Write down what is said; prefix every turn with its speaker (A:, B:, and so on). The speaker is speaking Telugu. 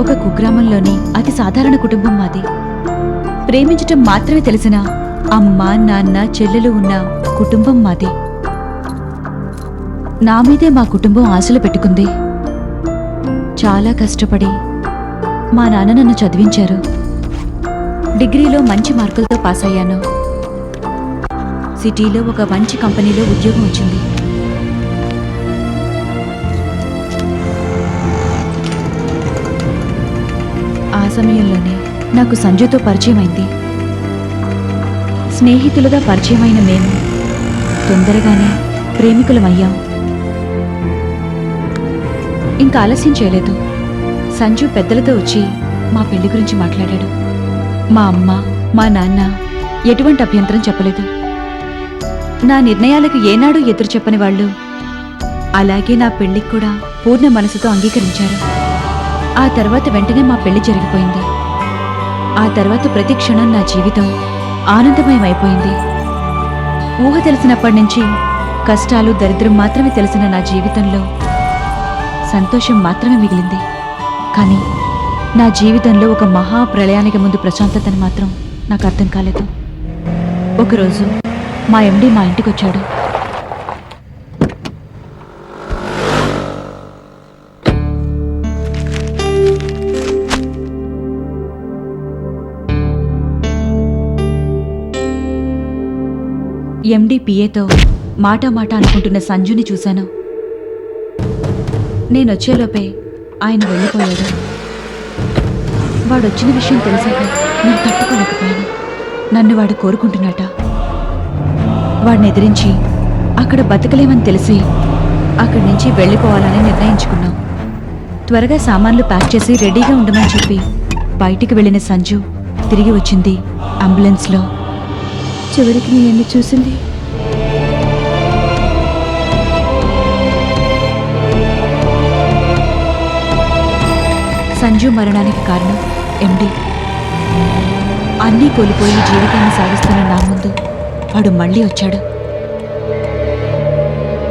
A: ఒక కుగ్రామంలోని అతి సాధారణ కుటుంబం మాది. ప్రేమించటం మాత్రమే తెలిసిన అమ్మ నాన్న చెల్లెలు ఉన్న కుటుంబం మాది. నా మీదే మా కుటుంబం ఆశలు పెట్టుకుంది. చాలా కష్టపడి మా నాన్న నన్ను చదివించారు. డిగ్రీలో మంచి మార్కులతో పాస్ అయ్యాను. సిటీలో ఒక మంచి కంపెనీలో ఉద్యోగం వచ్చింది. సమయంలోనే నాకు సంజుతో పరిచయం అయింది స్నేహితులుగా పరిచయమైన మేము తొందరగానే ప్రేమికులమయ్యాం. ఇంకా ఆలస్యం చేయలేదు. సంజు పెద్దలతో వచ్చి మా పెళ్ళి గురించి మాట్లాడాడు. మా అమ్మ మా నాన్న ఎటువంటి అభ్యంతరం చెప్పలేదు. నా నిర్ణయాలకు ఏనాడు ఎదురు చెప్పని వాళ్ళు అలాగే నా పెళ్ళికి కూడా పూర్ణ మనసుతో అంగీకరించారు. ఆ తర్వాత వెంటనే మా పెళ్ళి జరిగిపోయింది. ఆ తర్వాత ప్రతి క్షణం నా జీవితం ఆనందమయమైపోయింది. ఊహ తెలిసినప్పటి నుంచి కష్టాలు దరిద్రం మాత్రమే తెలిసిన నా జీవితంలో సంతోషం మాత్రమే మిగిలింది. కానీ నా జీవితంలో ఒక మహా ప్రళయానికి ముందు ప్రశాంతతను మాత్రం నాకు అర్థం కాలేదు. ఒకరోజు మా ఎండి మా ఇంటికి వచ్చాడు ఎండి పిఏతో మాట మాట అనుకుంటున్న సంజుని చూశాను. నేనొచ్చేలోపే ఆయన వెళ్ళిపోయాడు. వాడొచ్చిన విషయం తెలిసాక నేను తట్టుకోలేకపోయాను. నన్ను వాడు కోరుకుంటున్నాట వాడిని ఎదిరించి అక్కడ బతకలేమని తెలిసి అక్కడి నుంచి వెళ్ళిపోవాలని నిర్ణయించుకున్నాం. త్వరగా సామాన్లు ప్యాక్ చేసి రెడీగా ఉండమని చెప్పి బయటికి వెళ్ళిన సంజు తిరిగి వచ్చింది అంబులెన్స్లో. చివరికి నీ ఎన్ని చూసింది. సంజు మరణానికి కారణం ఎండి. అన్నీ కోల్పోయి జీవితాన్ని సాగిస్తున్న నా ముందు వాడు మళ్ళీ వచ్చాడు.